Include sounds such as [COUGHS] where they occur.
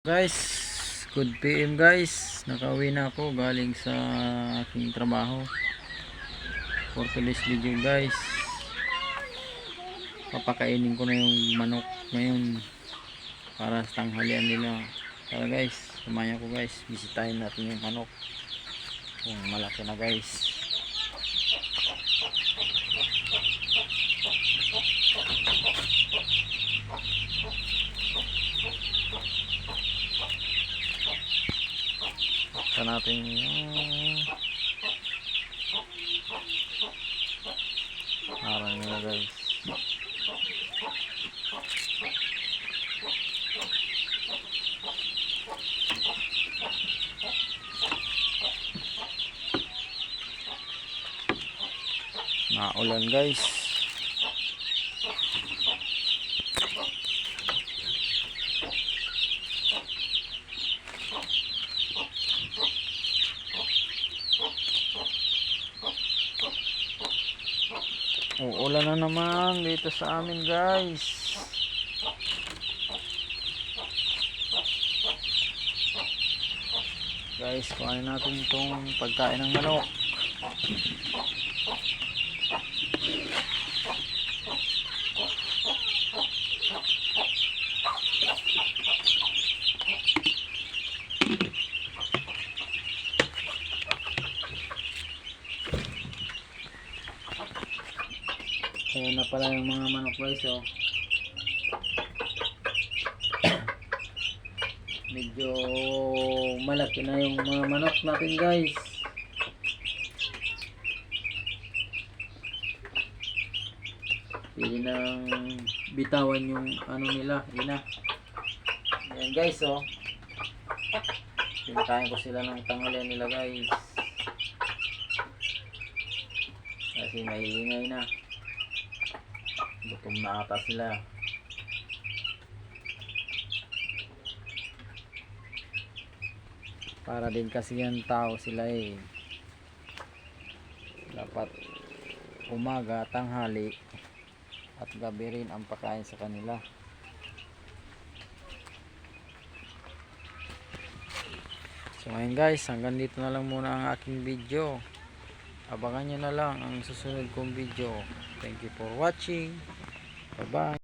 Guys, good PM guys. Nakauwi na ako galing sa aking trabaho. For today's video guys. Papakainin ko na yung manok ngayon para sa tanghalian nila. Tara guys, sumaya ko guys. Bisitahin natin yung manok. Kung malaki na guys. Buksan natin yung harang nila guys. Naulan guys. Uulan na naman dito sa amin guys. Guys, kuhanin natin itong pagkain ng manok. Ayan na pala yung mga manok guys oh. [COUGHS] Medyo malaki na yung mga manok natin guys. Pili nang bitawan yung ano nila. Yun na. Ayan guys oh. Pinakain ko sila ng tanghalian nila guys. Kasi mahiingay na. Gutom na ata sila. Para din kasi yan tao sila eh. Dapat umaga, tanghali at gabi rin ang pakain sa kanila. So ngayon guys, hanggang dito na lang muna ang aking video. Abangan nyo na lang ang susunod kong video. Thank you for watching. Bye bye.